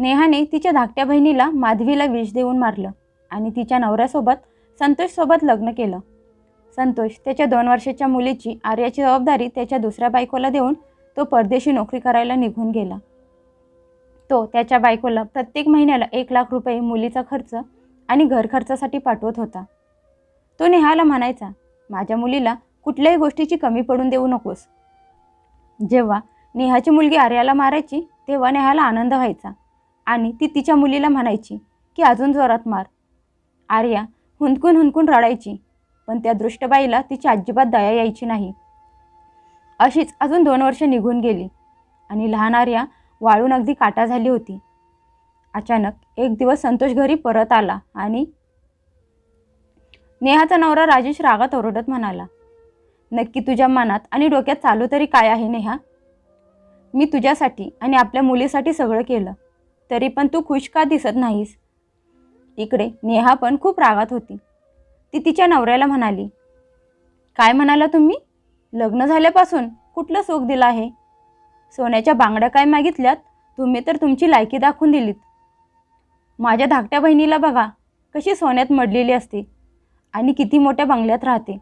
नेहाने तिच्या धाकट्या बहिणीला माधवीला विष देऊन मारलं आणि तिच्या नवऱ्यासोबत संतोषसोबत लग्न केलं. संतोष त्याच्या दोन वर्षाच्या मुलीची आर्याची जबाबदारी त्याच्या दुसऱ्या बायकोला देऊन तो परदेशी नोकरी करायला निघून गेला. तो त्याच्या बायकोला प्रत्येक महिन्याला एक लाख रुपये मुलीचा खर्च आणि घर खर्चासाठी पाठवत होता. तो नेहाला म्हणायचा माझ्या मुलीला कुठल्याही गोष्टीची कमी पडून देऊ नकोस. जेव्हा नेहाची मुलगी आर्याला मारायची तेव्हा नेहाला आनंद व्हायचा. आणि ती तिच्या मुलीला म्हणायची की अजून जोरात मार. आर्या हुंदकून हुंदकून रडायची पण त्या दृष्टबाईला तिची अजिबात दया यायची नाही. अशीच अजून दोन वर्ष निघून गेली आणि लहान आर्या वाळून अगदी काटा झाली होती. अचानक एक दिवस संतोष घरी परत आला आणि नेहाचा नवरा राजेश रागात ओरडत म्हणाला नक्की तुझ्या मनात आणि डोक्यात चालू तरी काय आहे नेहा? मी तुझ्यासाठी आणि आपल्या मुलीसाठी सगळं केलं. तरी पण तू खुश का दिसत नाहीस? इकडे नेहा पण खूप रागात होती. ती तिच्या नवऱ्याला म्हणाली काय म्हणाला तुम्ही? लग्न झाल्यापासून कुठलं सुख दिलं आहे? सोन्याच्या बांगड्या काय मागितल्यात? तुम्ही तर तुमची लायकी दाखवून दिलीत. माझ्या धाकट्या बहिणीला बघा कशी सोन्यात मडलेली असते आणि किती मोठ्या बंगल्यात राहते.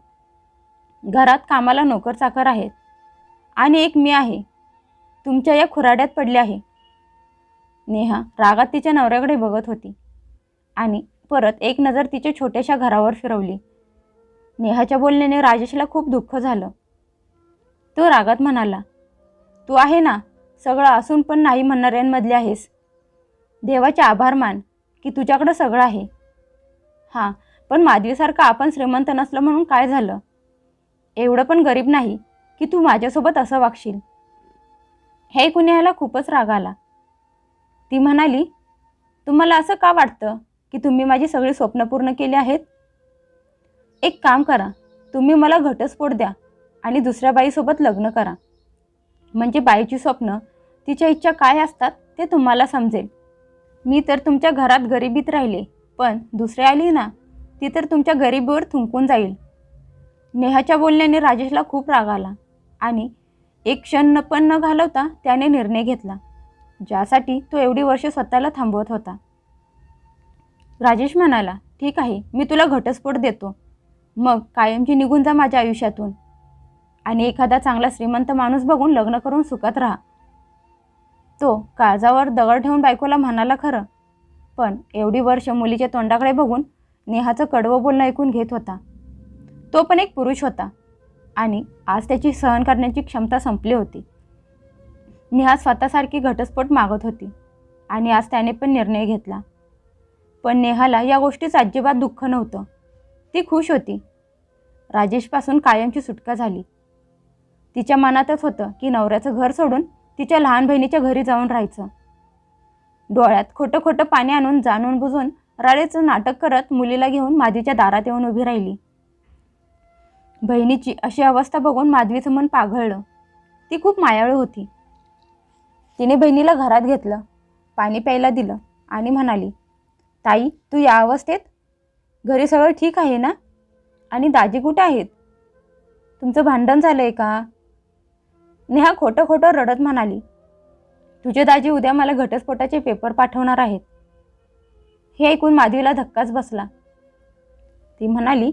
घरात कामाला नोकर चाकर आहेत आणि एक मी आहे. तुमच्या या खुराड्यात पडले आहे. नेहा रागात तिच्या नवऱ्याकडे बघत होती. आणि परत एक नजर तिच्या छोट्याशा घरावर फिरवली. नेहाच्या बोलण्याने राजेशला खूप दुःख झालं. तो रागात म्हणाला तू आहे ना सगळं असून पण नाही म्हणणाऱ्यांमधले आहेस. देवाचे आभार मान की तुझ्याकडं सगळं आहे. हां पण माधवीसारखं आपण श्रीमंत नसलं म्हणून काय झालं? एवढं पण गरीब नाही की तू माझ्यासोबत असं वागशील. हे कुण्याला खूपच राग आला. ती म्हणाली तुम्हाला असं का वाटतं की तुम्ही माझी सगळी स्वप्न पूर्ण केली आहेत? एक काम करा तुम्ही मला घटस्फोट द्या आणि दुसऱ्या बाईसोबत लग्न करा. म्हणजे बाईची स्वप्न तिच्या इच्छा काय असतात ते तुम्हाला समजेल. मी तर तुमच्या घरात गरिबीत राहिले पण दुसरी आली ना ती तर तुमच्या गरिबीवर थुंकून जाईल. नेहाच्या बोलण्याने राजेशला खूप राग आला आणि एक क्षण न पण न घालवता त्याने निर्णय घेतला. ज्यासाठी तो एवढी वर्ष स्वतःला थांबवत होता. राजेश म्हणाला ठीक आहे मी तुला घटस्फोट देतो. मग कायमची निघून जा माझ्या आयुष्यातून. आणि एखादा चांगला श्रीमंत माणूस बघून लग्न करून सुखात राहा. तो काळजावर दगड ठेवून बायकोला म्हणाला खरं पण एवढी वर्ष मुलीच्या तोंडाकडे बघून नेहाचं कडवं बोलणं ऐकून घेत होता. तो पण एक पुरुष होता आणि आज त्याची सहन करण्याची क्षमता संपली होती. नेहा स्वतःसारखी घटस्फोट मागत होती आणि आज त्याने पण निर्णय घेतला. पण नेहाला या गोष्टीचं अजिबात दुःख नव्हतं. ती खुश होती. राजेशपासून कायमची सुटका झाली. तिच्या मनातच होतं की नवऱ्याचं घर सोडून तिच्या लहान बहिणीच्या घरी जाऊन राहायचं. डोळ्यात खोटं खोटं पाणी आणून जाणून बुजून राळेचं नाटक करत मुलीला घेऊन माधवीच्या दारात येऊन उभी राहिली. बहिणीची अशी अवस्था बघून माधवीचं मन पाघळलं. ती खूप मायाळू होती. तिने बहिणीला घरात घेतलं पाणी प्यायला दिलं आणि म्हणाली ताई तू या अवस्थेत? घरी सगळं ठीक आहे ना? आणि दाजी कुठे आहेत? तुमचं भांडण झालं आहे का? नेहा खोटं खोटं रडत म्हणाली तुझे दाजी उद्या मला घटस्फोटाचे पेपर पाठवणार आहेत. हे ऐकून माधवीला धक्काच बसला. ती म्हणाली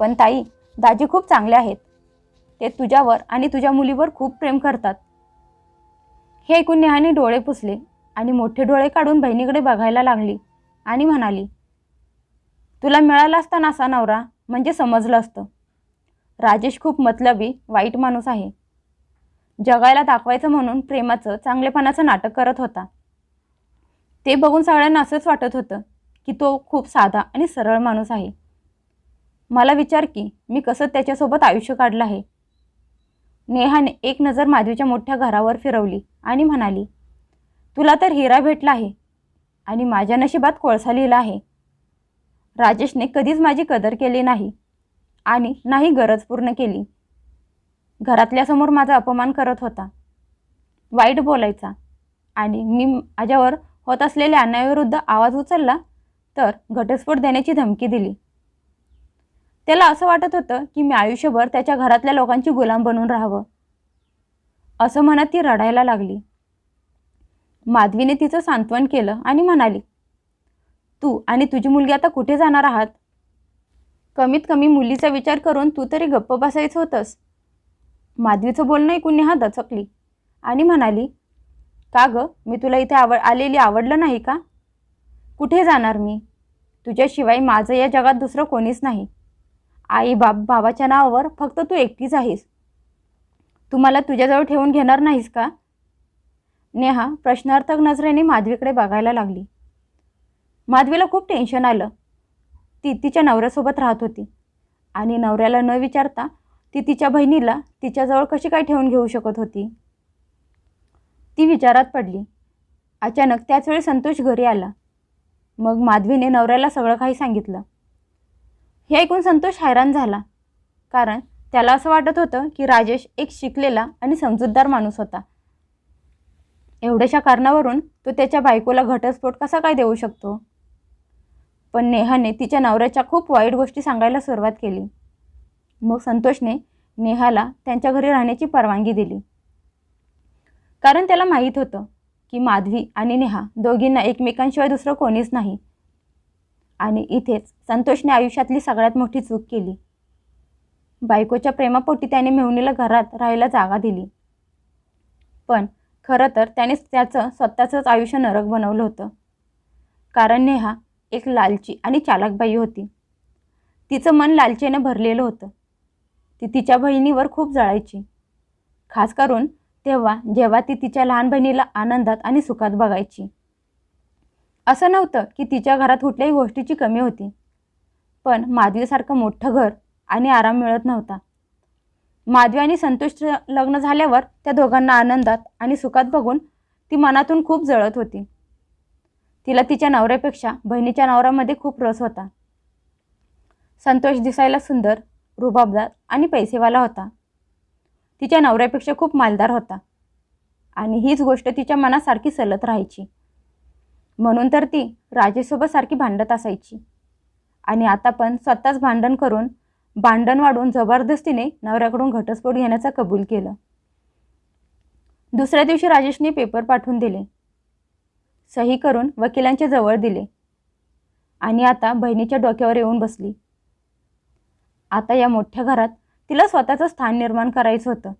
पण ताई दाजी खूप चांगले आहेत. ते तुझ्यावर आणि तुझ्या मुलीवर खूप प्रेम करतात. हे ऐकून नेहाने डोळे पुसले आणि मोठे डोळे काढून बहिणीकडे बघायला लागली आणि म्हणाली तुला मिळाला असताना असा नवरा म्हणजे समजलं असतं. राजेश खूप मतलबी वाईट माणूस आहे. जगायला दाखवायचं म्हणून प्रेमाचं चांगलेपणाचं नाटक करत होता. ते बघून सगळ्यांना असंच वाटत होतं की तो खूप साधा आणि सरळ माणूस आहे. मला विचार की मी कसं त्याच्यासोबत आयुष्य काढलं आहे? नेहाने एक नजर माधवीच्या मोठ्या घरावर फिरवली आणि म्हणाली तुला तर हिरा भेटला आहे आणि माझ्या नशिबात कोळसा लिहिला आहे. राजेशने कधीच माझी कदर केली नाही आणि नाही गरज पूर्ण केली. घरातल्यासमोर माझा अपमान करत होता. वाईट बोलायचा आणि मी माझ्यावर होत असलेल्या अन्यायाविरुद्ध आवाज उचलला तर घटस्फोट देण्याची धमकी दिली. त्याला असं वाटत होतं की मी आयुष्यभर त्याच्या घरातल्या लोकांची गुलाम बनून राहावं. असं म्हणत ती रडायला लागली. माधवीने तिचं सांत्वन केलं आणि म्हणाली तू आणि तुझी मुलगी आता कुठे जाणार आहात? कमीत कमी मुलीचा विचार करून तू तरी गप्प बसायचं होतंस. माधवीचं बोलणं ऐकून नेहा दचकली आणि म्हणाली का गं? मी तुला इथे आवड आलेली आवडलं नाही का? कुठे जाणार मी? तुझ्याशिवाय माझं या जगात दुसरं कोणीच नाही. आई बाप भावाच्या नावावर फक्त तू एकटीच आहेस. तू मला तुझ्याजवळ ठेवून घेणार नाहीस का? नेहा प्रश्नार्थक नजरेने माधवीकडे बघायला लागली. माधवीला खूप टेन्शन आलं. ती तिच्या नवऱ्यासोबत राहत होती. आणि नवऱ्याला न विचारता ती तिच्या बहिणीला तिच्याजवळ कशी काय ठेवून घेऊ शकत होती? ती विचारात पडली. अचानक त्याचवेळी संतोष घरी आला. मग माधवीने नवऱ्याला सगळं काही सांगितलं. हे ऐकून संतोष हैराण झाला. कारण त्याला असं वाटत होतं की राजेश एक शिकलेला आणि समजूतदार माणूस होता. एवढ्याशा कारणावरून तो त्याच्या बायकोला घटस्फोट कसा काय देऊ शकतो? पण नेहाने तिच्या नवऱ्याच्या खूप वाईट गोष्टी सांगायला सुरुवात केली. मग संतोषने नेहाला त्यांच्या घरी राहण्याची परवानगी दिली. कारण त्याला माहीत होतं की माधवी आणि नेहा दोघींना एकमेकांशिवाय दुसरं कोणीच नाही. आणि इथेच संतोषने आयुष्यातली सगळ्यात मोठी चूक केली. बायकोच्या प्रेमापोटी त्याने मेहुणीला घरात राहायला जागा दिली. पण खरं तर त्याने त्याचं स्वतःचंच आयुष्य नरक बनवलं होतं. कारण नेहा एक लालची आणि चालकबाई होती. तिचं मन लालचेनं भरलेलं होतं. ती तिच्या बहिणीवर खूप जळायची. खास करून तेव्हा जेव्हा ती तिच्या लहान बहिणीला आनंदात आणि सुखात बघायची. असं नव्हतं की तिच्या घरात कुठल्याही गोष्टीची कमी होती. पण माधवीसारखं मोठं घर आणि आराम मिळत नव्हता. माधवी आणि संतुष्ट लग्न झाल्यावर त्या दोघांना आनंदात आणि सुखात बघून ती मनातून खूप जळत होती. तिला तिच्या नवऱ्यापेक्षा बहिणीच्या नवऱ्यामध्ये खूप रस होता. संतोष दिसायला सुंदर रुबाबदार आणि पैसेवाला होता. तिच्या नवऱ्यापेक्षा खूप मालदार होता. आणि हीच गोष्ट तिच्या मनासारखी सलत राहायची. म्हणून तर ती राजेसोबत सारखी भांडत असायची. आणि आता पण स्वतःच भांडण करून भांडण वाढून जबरदस्तीने नवऱ्याकडून घटस्फोट घेण्याचा कबूल केलं. दुसऱ्या दिवशी राजेशने पेपर पाठवून दिले. सही करून वकिलांच्या जवळ दिले. आणि आता बहिणीच्या डोक्यावर येऊन बसली. आता या मोठ्या घरात तिला स्वतःचं स्थान निर्माण करायचं होतं.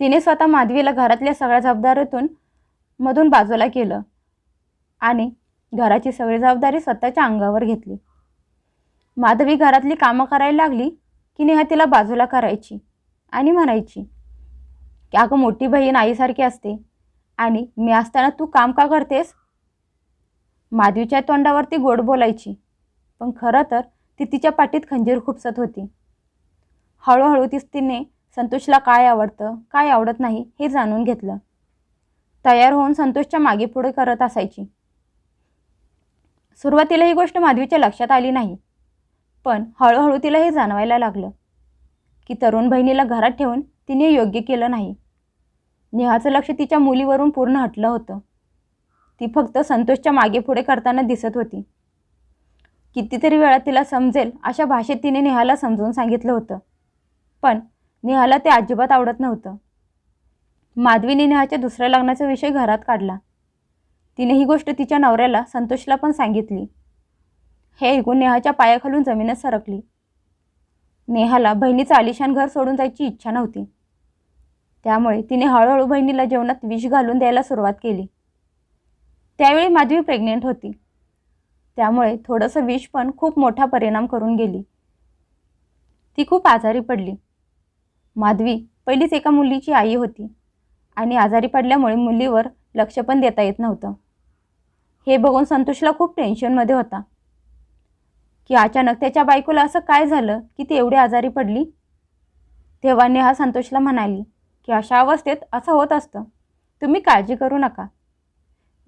तिने स्वतः माधवीला घरातल्या सगळ्या जबाबदारीतून मधून बाजूला केलं आणि घराची सगळी जबाबदारी स्वतःच्या अंगावर घेतली. माधवी घरातली कामं करायला लागली की नेहा तिला बाजूला करायची आणि म्हणायची की अगं मोठी बहीण आईसारखी असते आणि मी असताना तू काम का करतेस? माधवीच्या तोंडावरती गोड बोलायची पण खरं तर ती तिच्या पाठीत खंजीर खुपसत होती. हळूहळू तीच तिने संतोषला काय आवडतं काय आवडत नाही हे जाणून घेतलं. तयार होऊन संतोषच्या मागे पुढे करत असायची. सुरुवातीला ही गोष्ट माधवीच्या लक्षात आली नाही पण हळूहळू तिला हे जाणवायला लागलं की तरुण बहिणीला घरात ठेवून तिने योग्य केलं नाही. नेहाचं लक्ष तिच्या मुलीवरून पूर्ण हटलं होतं. ती फक्त संतोषच्या मागे पुढे करताना दिसत होती. कितीतरी वेळा तिला समजेल अशा भाषेत तिने नेहाला समजून सांगितलं होतं पण नेहाला ते अजिबात आवडत नव्हतं. माधवीने नेहाच्या दुसऱ्या लग्नाचा विषय घरात काढला. तिने ही गोष्ट तिच्या नवऱ्याला संतोषला पण सांगितली. हे ऐकून नेहाच्या पायाखालून जमिनीत सरकली. नेहाला बहिणीचं आलिशान घर सोडून जायची इच्छा नव्हती. त्यामुळे तिने हळूहळू बहिणीला जेवणात विष घालून द्यायला सुरुवात केली. त्यावेळी माधवी प्रेग्नेंट होती. त्यामुळे थोडंसं विष पण खूप मोठा परिणाम करून गेली. ती खूप आजारी पडली. माधवी पहिलीच एका मुलीची आई होती. आणि आजारी पडल्यामुळे मुलीवर लक्ष पण देता येत नव्हतं. हे बघून संतोषला खूप टेन्शनमध्ये होता. की अचानक त्याच्या बायकोला असं काय झालं की ती एवढी आजारी पडली? तेव्हा नेहा संतोषला म्हणाली की अशा अवस्थेत असं होत असतं. तुम्ही काळजी करू नका.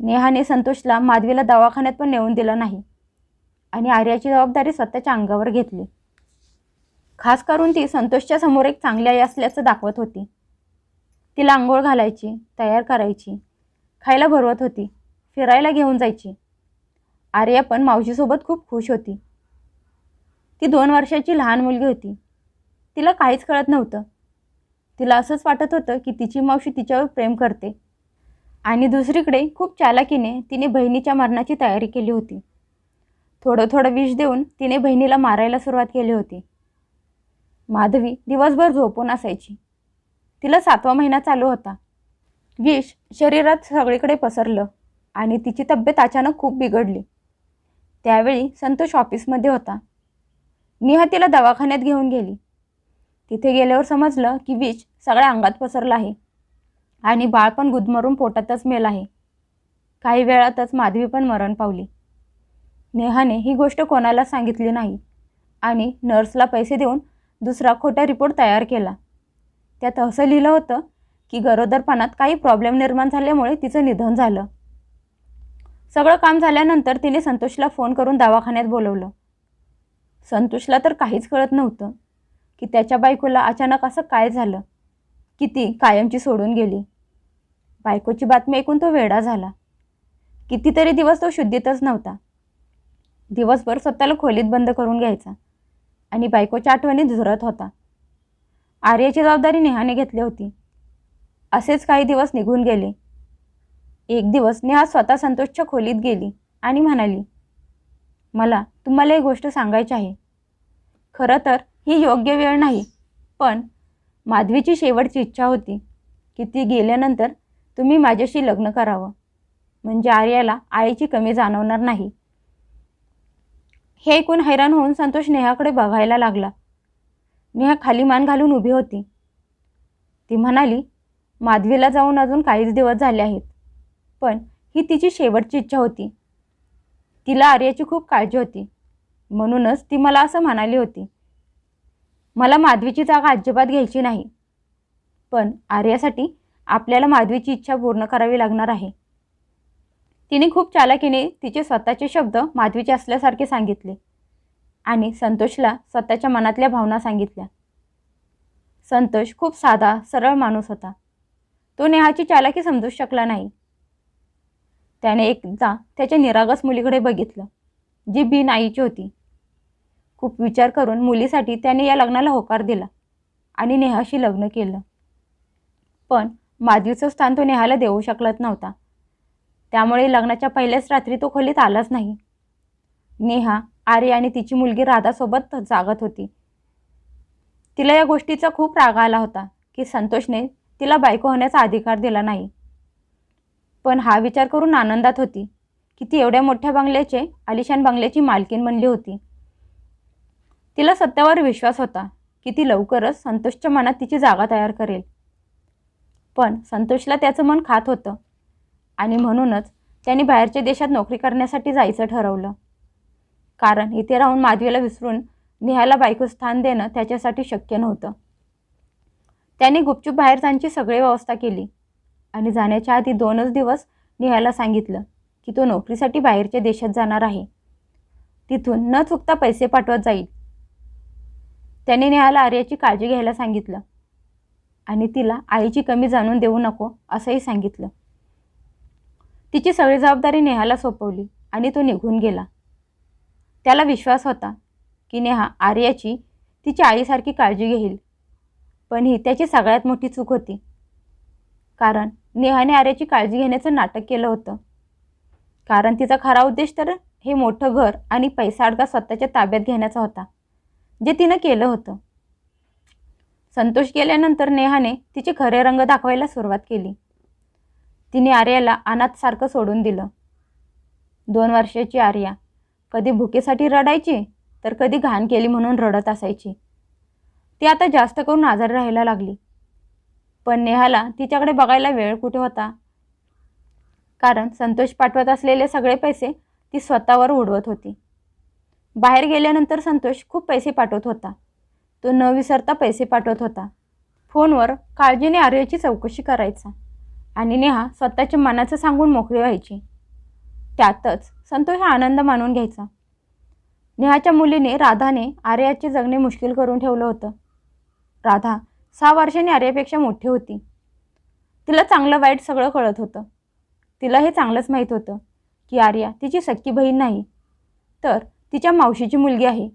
नेहाने संतोषला माधवीला दवाखान्यात पण नेऊन दिलं नाही आणि आर्याची जबाबदारी स्वतःच्या अंगावर घेतली. खास करून ती संतोषच्या समोर एक चांगली आई असल्याचं दाखवत होती. तिला आंघोळ घालायची तयार करायची खायला भरवत होती फिरायला घेऊन जायची. आर्या पण मावशीसोबत खूप खुश होती. ती दोन वर्षाची लहान मुलगी होती. तिला काहीच कळत नव्हतं. तिला असंच वाटत होतं की तिची मावशी तिच्यावर प्रेम करते. आणि दुसरीकडे खूप चालाकीने तिने बहिणीच्या मरणाची तयारी केली होती. थोडं थोडं विष देऊन तिने बहिणीला मारायला सुरुवात केली होती. माधवी दिवसभर झोपून असायची. तिला सातवा महिना चालू होता. विष शरीरात सगळीकडे पसरलं आणि तिची तब्येत अचानक खूप बिघडली. त्यावेळी संतोष ऑफिसमध्ये होता. नेहा तिला दवाखान्यात घेऊन गेली. तिथे गेल्यावर समजलं की विष सगळ्या अंगात पसरला आहे आणि बाळ पण गुदमरून पोटातच मेल आहे. काही वेळातच माधवी पण मरण पावली. नेहाने ही गोष्ट कोणाला सांगितली नाही आणि नर्सला पैसे देऊन दुसरा खोटा रिपोर्ट तयार केला. त्यात असं लिहिलं होतं की गरोदरपणात काही प्रॉब्लेम निर्माण झाल्यामुळे तिचं निधन झालं. सगळं काम झाल्यानंतर तिने संतोषला फोन करून दवाखान्यात बोलवलं. संतोषला तर काहीच कळत नव्हतं की त्याच्या बायकोला अचानक असं काय झालं. की ती कायमची सोडून गेली. बायकोची बातमी ऐकून तो वेडा झाला. कितीतरी दिवस तो शुद्धीतच नव्हता. दिवसभर स्वतःला खोलीत बंद करून घ्यायचा आणि बायकोच्या आठवणी झुरत होता. आर्याची जबाबदारी नेहाने घेतली होती. असेच काही दिवस निघून गेले. एक दिवस नेहा स्वतः संतोषच्या खोलीत गेली आणि म्हणाली मला तुम्हाला एक गोष्ट सांगायची आहे. खरं तर ही योग्य वेळ नाही पण माधवीची शेवटची इच्छा होती की ती गेल्यानंतर तुम्ही माझ्याशी लग्न करावं. म्हणजे आर्याला आईची कमी जाणवणार नाही. हे ऐकून हैराण होऊन संतोष नेहाकडे बघायला लागला. नेहा खाली मान घालून उभी होती. ती म्हणाली माधवीला जाऊन अजून काहीच दिवस झाले आहेत पण ही तिची शेवटची इच्छा होती. तिला आर्याची खूप काळजी होती. म्हणूनच ती मला असं म्हणाली होती मला माधवीची जागा अजिबात घ्यायची नाही पण आर्यासाठी आपल्याला माधवीची इच्छा पूर्ण करावी लागणार आहे. तिने खूप चालाकीने तिचे स्वतःचे शब्द माधवीचे असल्यासारखे सांगितले. आणि संतोषला स्वतःच्या मनातल्या भावना सांगितल्या. संतोष खूप साधा सरळ माणूस होता. तो नेहाची चालाकी समजू शकला नाही. त्याने एकदा त्याच्या निरागस मुलीकडे बघितलं जी बिन आईची होती. खूप विचार करून मुलीसाठी त्याने या लग्नाला होकार दिला आणि नेहाशी लग्न केलं. पण माधवीचं स्थान तो नेहाला देऊ शकलत नव्हता. त्यामुळे लग्नाच्या पहिल्याच रात्री तो खोलीत आलाच नाही. नेहा आर्य आणि तिची मुलगी राधासोबत जागत होती. तिला या गोष्टीचा खूप राग आला होता की संतोषने तिला बायको होण्याचा अधिकार दिला नाही. पण हा विचार करून आनंदात होती की ती एवढ्या मोठ्या बंगल्याचे आलिशान बंगल्याची मालकीन बनली होती. तिला सत्यावर विश्वास होता की ती लवकरच संतोषच्या मनात तिची जागा तयार करेल. पण संतोषला त्याचं मन खात होतं आणि म्हणूनच त्यांनी बाहेरच्या देशात नोकरी करण्यासाठी जायचं ठरवलं. कारण इथे राहून माधवीला विसरून नेहाला बायको स्थान देणं त्याच्यासाठी शक्य नव्हतं. त्याने गुपचूप बाहेर जाण्याची सगळी व्यवस्था केली आणि जाण्याच्या आधी दोनच दिवस नेहाला सांगितलं की तो नोकरीसाठी बाहेरच्या देशात जाणार आहे. तिथून न चुकता पैसे पाठवत जाईल. त्याने नेहाला आर्याची काळजी घ्यायला सांगितलं आणि तिला आईची कमी जाणून देऊ नको असंही सांगितलं. तिची सगळी जबाबदारी नेहाला सोपवली आणि तो निघून गेला. त्याला विश्वास होता की नेहा आर्याची तिची आईसारखी काळजी घेईल. पण ही त्याची सगळ्यात मोठी चूक होती. कारण नेहाने आर्याची काळजी घेण्याचं नाटक केलं होतं. कारण तिचा खरा उद्देश तर हे मोठं घर आणि पैसा अडका स्वतःच्या ताब्यात घेण्याचा होता जे तिनं केलं होतं. संतोष केल्यानंतर नेहाने तिचे खरे रंग दाखवायला सुरुवात केली. तिने आर्याला अनाथसारखं सोडून दिलं. दोन वर्षाची आर्या कधी भुकेसाठी रडायची तर कधी घाण केली म्हणून रडत असायची. ती आता जास्त करून आजारी राहायला लागली. पण नेहाला तिच्याकडे बघायला वेळ कुठे होता? कारण संतोष पाठवत असलेले सगळे पैसे ती स्वतःवर उडवत होती. बाहेर गेल्यानंतर संतोष खूप पैसे पाठवत होता. तो न विसरता पैसे पाठवत होता. फोनवर काळजीने आर्याची चौकशी करायचा आणि नेहा स्वतःच्या मनाचं सांगून मोकळी व्हायची. त्यातच संतोष हा आनंद मानून घ्यायचा. नेहाच्या मुलीने राधाने आर्याचे जगणे मुश्किल करून ठेवलं होतं. राधा सहा वर्षांनी आर्यापेक्षा मोठी होती. तिला चांगलं वाईट सगळं कळत होतं. तिला हे चांगलंच माहीत होतं की आर्या तिची सख्खी बहीण नाही तर तिच्या मावशीची मुलगी आहे.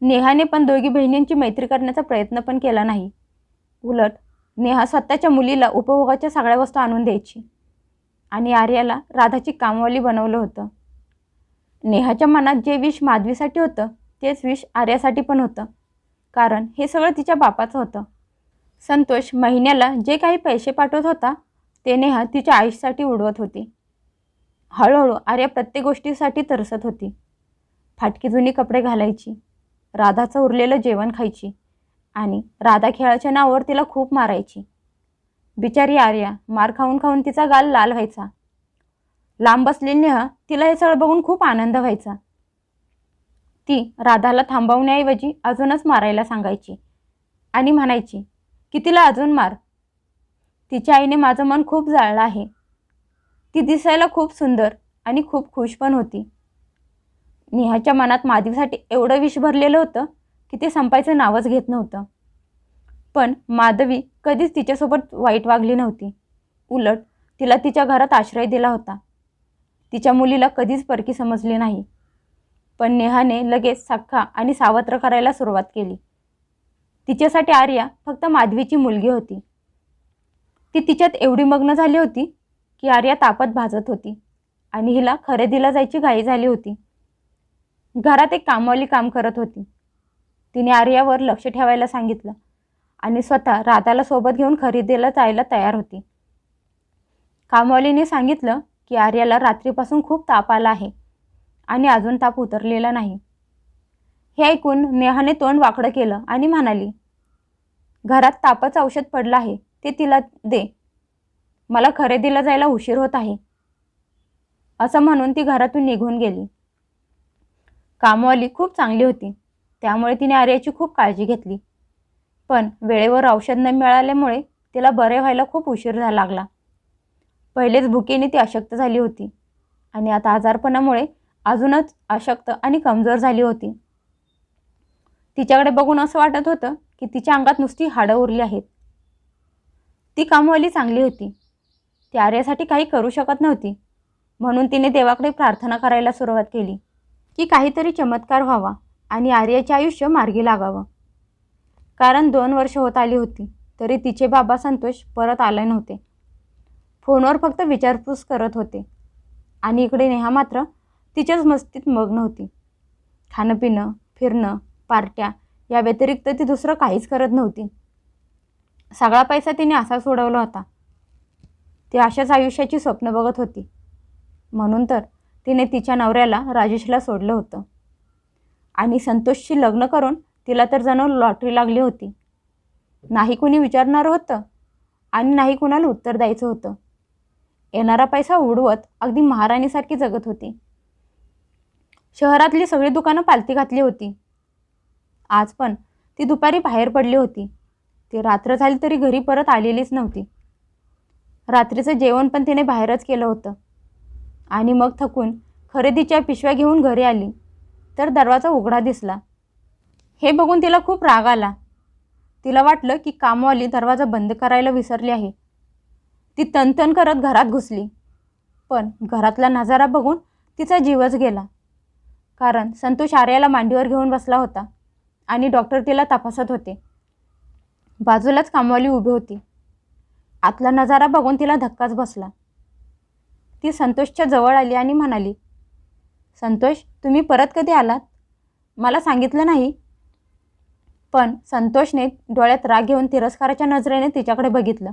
नेहाने पण दोघी बहिणींची मैत्री करण्याचा प्रयत्न पण केला नाही. उलट नेहा स्वतःच्या मुलीला उपभोगाच्या सगळ्या वस्तू आणून द्यायची. आणि आर्याला राधाची कामवाली बनवलं होतं. नेहाच्या मनात जे विष माधवीसाठी होतं तेच विष आर्यासाठी पण होतं. कारण हे सगळं तिच्या बापाचं होतं. संतोष महिन्याला जे काही पैसे पाठवत होता ते नेहा तिच्या आयुष्यासाठी उडवत होती. हळूहळू आर्या प्रत्येक गोष्टीसाठी तरसत होती. फाटकी जुनी कपडे घालायची राधाचं उरलेलं जेवण खायची आणि राधा खेळाच्या नावावर तिला खूप मारायची. बिचारी आर्या मार खाऊन खाऊन तिचा गाल लाल व्हायचा. लांब बसलेली नेह तिला हे सगळं बघून खूप आनंद व्हायचा. ती राधाला थांबवण्याऐवजी अजूनच मारायला सांगायची आणि म्हणायची की तिला अजून मार. तिच्या आईने माझं मन खूप जाळलं आहे. ती दिसायला खूप सुंदर आणि खूप खुश पण होती. नेहाच्या मनात माधवीसाठी एवढं विष भरलेलं होतं की ते संपायचं नावच घेत नव्हतं. पण माधवी कधीच तिच्यासोबत वाईट वागली नव्हती. उलट तिला तिच्या घरात आश्रय दिला होता. तिच्या मुलीला कधीच परकी समजली नाही. पण नेहाने लगेच सख्खा आणि सावत्र करायला सुरुवात केली. तिच्यासाठी आर्या फक्त माधवीची मुलगी होती. ती तिच्यात एवढी मग्न झाली होती की आर्या तापत भाजत होती आणि हिला खरेदीला जायची घाई झाली होती. घरात एक कामवाली काम करत होती. तिने आर्यावर लक्ष ठेवायला सांगितलं. आणि स्वतः राधाला सोबत घेऊन खरेदीला जायला तयार होती. कामवालीने सांगितलं की आर्याला रात्रीपासून खूप ताप आला आहे आणि अजून ताप उतरलेला नाही. हे ऐकून नेहाने तोंड वाकडं केलं आणि म्हणाली घरात तापाचं औषध पडलं आहे ते तिला दे. मला खरेदीला जायला उशीर होत आहे. असं म्हणून ती घरातून निघून गेली. कामवाली खूप चांगली होती त्यामुळे तिने आर्याची खूप काळजी घेतली. पण वेळेवर औषध न मिळाल्यामुळे तिला बरे व्हायला खूप उशीर झाला लागला. पहिलेच भुकेने ती अशक्त झाली होती आणि आता आजारपणामुळे अजूनच अशक्त आणि कमजोर झाली होती. तिच्याकडे बघून असं वाटत होतं की तिच्या अंगात नुसती हाडं उरली आहेत. ती कामवाली चांगली होती. ती आर्यासाठी काही करू शकत नव्हती. म्हणून तिने देवाकडे प्रार्थना करायला सुरुवात केली की काहीतरी चमत्कार व्हावा आणि आर्याचे आयुष्य मार्गी लागावं. कारण दोन वर्ष होत आली होती तरी तिचे बाबा संतोष परत आले नव्हते. फोनवर फक्त विचारपूस करत होते. आणि इकडे नेहा मात्र तिच्याच मस्तीत मग्न होती. खाणं पिणं फिरणं पार्ट्या या व्यतिरिक्त ती दुसरं काहीच करत नव्हती. सगळा पैसा तिने असा सोडवला होता. ती अशाच आयुष्याची स्वप्न बघत होती. म्हणून तर तिने तिच्या नवऱ्याला राजेशला सोडलं होतं. आणि संतोषशी लग्न करून तिला तर जणू लॉटरी लागली होती. नाही कुणी विचारणारं होतं आणि नाही कुणाला उत्तर द्यायचं होतं. येणारा पैसा उडवत अगदी महाराणीसारखी जगत होती. शहरातली सगळी दुकानं पालती घातली होती. आज पण ती दुपारी बाहेर पडली होती. ती रात्र झाली तरी घरी परत आलेलीच नव्हती. रात्रीचं जेवण पण तिने बाहेरच केलं होतं. आणि मग थकून खरेदीच्या पिशव्या घेऊन घरी आली. तर दरवाजा उघडा दिसला. हे बघून तिला खूप राग आला. तिला वाटलं की कामवाली दरवाजा बंद करायला विसरली आहे. ती तनतन करत घरात घुसली. पण घरातला नजारा बघून तिचा जीवच गेला. कारण संतोष आर्याला मांडीवर घेऊन बसला होता आणि डॉक्टर तिला तपासत होते. बाजूलाच कामवाली उभी होती. आतला नजारा बघून तिला धक्काच बसला. ती संतोषच्या जवळ आली आणि म्हणाली संतोष तुम्ही परत कधी आलात? मला सांगितलं नाही पण संतोषने डोळ्यात राग घेऊन तिरस्काराच्या नजरेने तिच्याकडे बघितलं.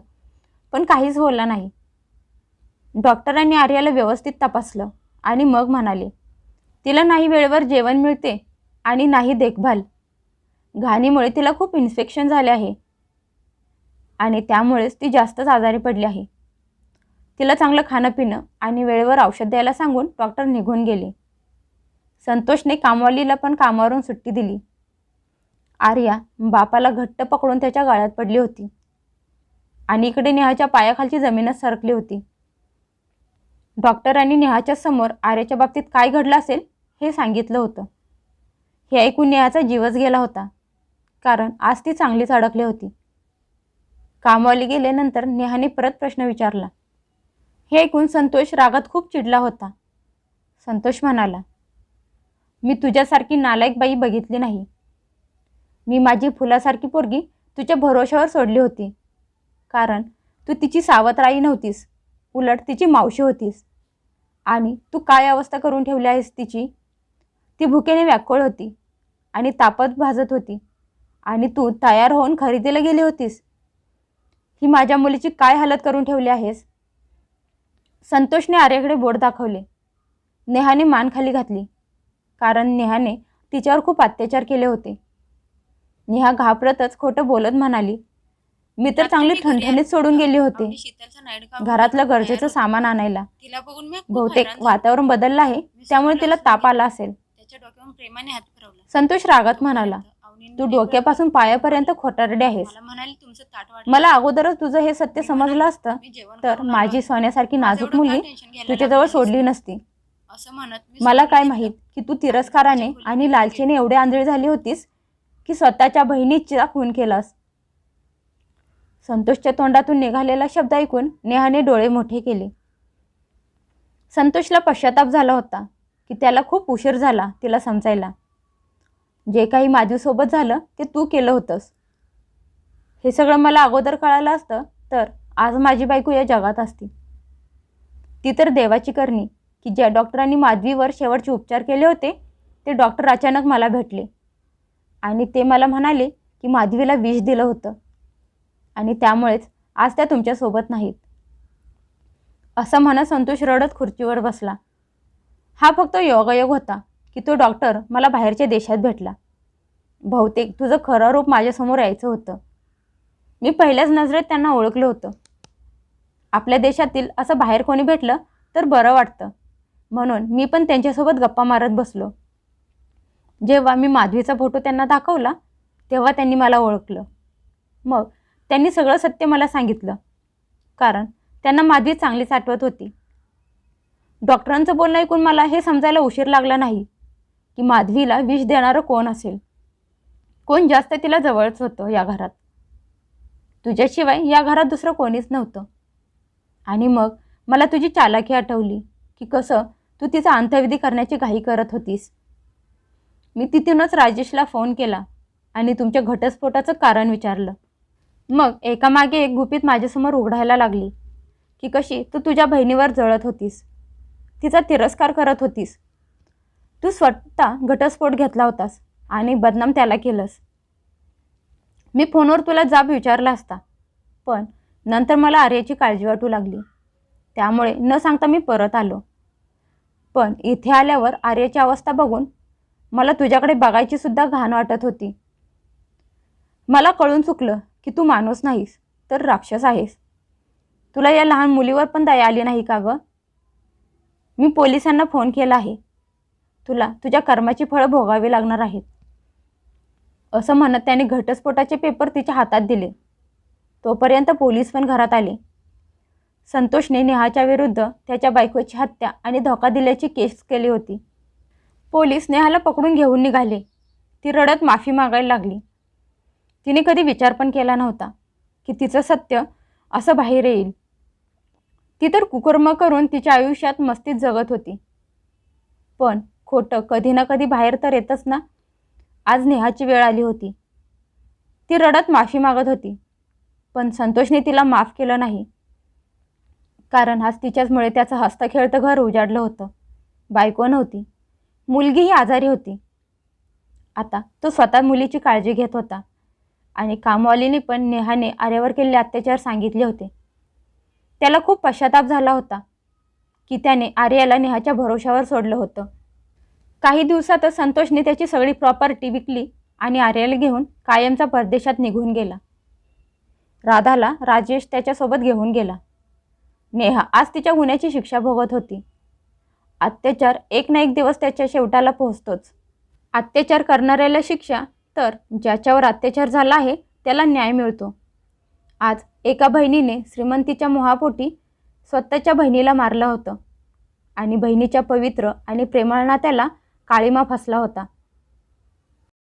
पण काहीच बोलला नाही. डॉक्टरांनी आर्याला व्यवस्थित तपासलं आणि मग म्हणाले तिला नाही वेळेवर जेवण मिळते आणि नाही देखभाल. घाणीमुळे तिला खूप इन्फेक्शन झाले आहे आणि त्यामुळेच ती जास्तच आजारी पडली आहे. तिला चांगलं खाणं पिणं आणि वेळेवर औषध द्यायला सांगून डॉक्टर निघून गेले. संतोषने कामवालीला पण कामावरून सुट्टी दिली. आर्या बापाला घट्ट पकडून त्याच्या गाळ्यात पडली होती. आणि इकडे नेहाच्या पायाखालची जमीनच सरकली होती. डॉक्टरांनी नेहाच्या समोर आर्याच्या बाबतीत काय घडलं असेल हे सांगितलं होतं. हे ऐकून नेहाचा जीवच गेला होता कारण आज ती चांगलीच अडकली होती. कामवाली गेल्यानंतर नेहाने परत प्रश्न विचारला. हे ऐकून संतोष रागात खूप चिडला होता. संतोष म्हणाला मी तुझ्यासारखी नालायक बाई बघितली नाही. मी माझी फुलासारखी पोरगी तुझ्या भरोशावर सोडली होती. कारण तू तिची सावत्राई नव्हतीस. उलट तिची मावशी होतीस. आणि तू काय अवस्था करून ठेवली आहेस तिची? ती भुकेने व्याकुळ होती आणि तापत भाजत होती. आणि तू तयार होऊन खरेदीला गेली होतीस. ही माझ्या मुलीची काय हालत करून ठेवली आहेस? संतोषने आर्याकडे बोट दाखवले. नेहाने मान खाली घातली. कारण नेहाने तिच्यावर खूप अत्याचार केले होते. नेहा घाबरतच खोटं बोलत म्हणाली. मी तर चांगली ठणठणीत सोडून गेली होते. घरातलं गरजेचं सामान आणायला. तिला बघून बहुतेक. वातावरण बदललं आहे त्यामुळे तिला ताप आला असेल. त्याच्या डोक्यावर प्रेमाने हात फिरवला. संतोष रागात म्हणाला तू डोक्यापासून पायापर्यंत खोटारडे आहेस. मला. मला अगोदरच तुझं हे सत्य समजलं असतं. तर माझी. सोन्यासारखी नाजूक मुलगी घ्यायला तुझ्याजवळ? सोडली नसती. असं म्हणत मी मला काय. माहीत की तू तिरस्काराने आणि लालचीने एवढे आंधळी झाली होतीस? की स्वतःच्या बहिणीचा खून केलास. संतोषच्या तोंडातून निघालेला शब्द ऐकून नेहाने डोळे मोठे केले. संतोषला पश्चाताप झाला होता की त्याला खूप उशीर झाला तिला समजायला. जे काही माधवीसोबत झालं ते तू केलं होतंस. हे सगळं मला अगोदर कळालं असतं तर आज माझी बायको या जगात असती. ती तर देवाची करणी की ज्या डॉक्टरांनी माधवीवर शेवटचे उपचार केले होते ते डॉक्टर अचानक मला भेटले. आणि ते मला म्हणाले की माधवीला विष दिलं होतं. आणि त्यामुळेच आज त्या तुमच्यासोबत नाहीत. असं म्हणत संतोष रडत खुर्चीवर बसला. हा फक्त योगायोग होता की तो डॉक्टर मला बाहेरच्या देशात भेटला. बहुतेक तुझं खरं रूप माझ्यासमोर यायचं होतं. मी पहिल्याच नजरेत त्यांना ओळखलं होतं. आपल्या देशातील असं बाहेर कोणी भेटलं तर बरं वाटतं. म्हणून मी पण त्यांच्यासोबत गप्पा मारत बसलो. जेव्हा मी माधवीचा फोटो त्यांना दाखवला तेव्हा त्यांनी मला ओळखलं. मग त्यांनी सगळं सत्य मला सांगितलं. कारण त्यांना माधवी चांगलीच आठवत होती. डॉक्टरांचं बोलणं ऐकून मला हे समजायला उशीर लागला नाही की माधवीला विष देणारं कोण असेल. कोण जास्त तिला जवळच होतं या घरात. तुझ्याशिवाय या घरात दुसरं कोणीच नव्हतं. आणि मग मला तुझी चालाकी आठवली की कसं तू तिचा अंत्यविधी करण्याची घाई करत होतीस. मी तिथूनच राजेशला फोन केला आणि तुमच्या घटस्फोटाचं कारण विचारलं. मग एकामागे एक गुपित माझ्यासमोर उघडायला लागली की कशी तू तुझ्या बहिणीवर जळत होतीस. तिचा तिरस्कार करत होतीस. तू स्वतः घटस्फोट घेतला होतास आणि बदनाम त्याला केलंस. मी फोनवर तुला जाब विचारला असता पण नंतर मला आर्याची काळजी वाटू लागली. त्यामुळे न सांगता मी परत आलो. पण इथे आल्यावर आर्याची अवस्था बघून मला तुझ्याकडे बघायची सुद्धा घाण वाटत होती. मला कळून चुकलं की तू माणूस नाहीस तर राक्षस आहेस. तुला या लहान मुलीवर पण दया आली नाही का गं? मी पोलिसांना फोन केला आहे. तुला तुझ्या कर्माची फळं भोगावी लागणार आहेत. असं म्हणत त्याने घटस्फोटाचे पेपर तिच्या हातात दिले. तोपर्यंत पोलीस पण घरात आले. संतोषने नेहाच्या विरुद्ध त्याच्या बायकोची हत्या आणि धोका दिल्याची केस केली होती. पोलीस नेहाला पकडून घेऊन निघाले. ती रडत माफी मागायला लागली. तिने कधी विचार पण केला नव्हता की तिचं सत्य असं बाहेर येईल. ती तर कुकर्म करून तिच्या आयुष्यात मस्तीत जगत होती. पण खोटं कधी ना कधी बाहेर तर येतच ना. आज नेहाची वेळ आली होती. ती रडत माफी मागत होती. पण संतोषने तिला माफ केलं नाही. कारण आज तिच्याचमुळे त्याचं हस्तखेळतं घर उजाडलं होतं. बायको नव्हती. मुलगीही आजारी होती. आता तो स्वतः मुलीची काळजी घेत होता आणि कामवालीने पण नेहाने आर्यावर केलेले अत्याचार सांगितले होते. त्याला खूप पश्चाताप झाला होता की त्याने आर्याला नेहाच्या भरोशावर सोडलं होतं. काही दिवसातच संतोषने त्याची सगळी प्रॉपर्टी विकली आणि आर्याला घेऊन कायमचा परदेशात निघून गेला. राधाला राजेश त्याच्यासोबत घेऊन गेला. नेहा आज तिच्या गुन्ह्याची शिक्षा भोगत होती. अत्याचार एक ना एक दिवस त्याच्या शेवटाला पोहोचतोच. अत्याचार करणाऱ्याला शिक्षा तर ज्याच्यावर अत्याचार झाला आहे त्याला न्याय मिळतो. आज एका बहिणीने श्रीमंतीच्या मोहापोटी स्वतःच्या बहिणीला मारलं होतं. आणि बहिणीच्या पवित्र आणि प्रेमळ नात्याला काळीमा फसला होता.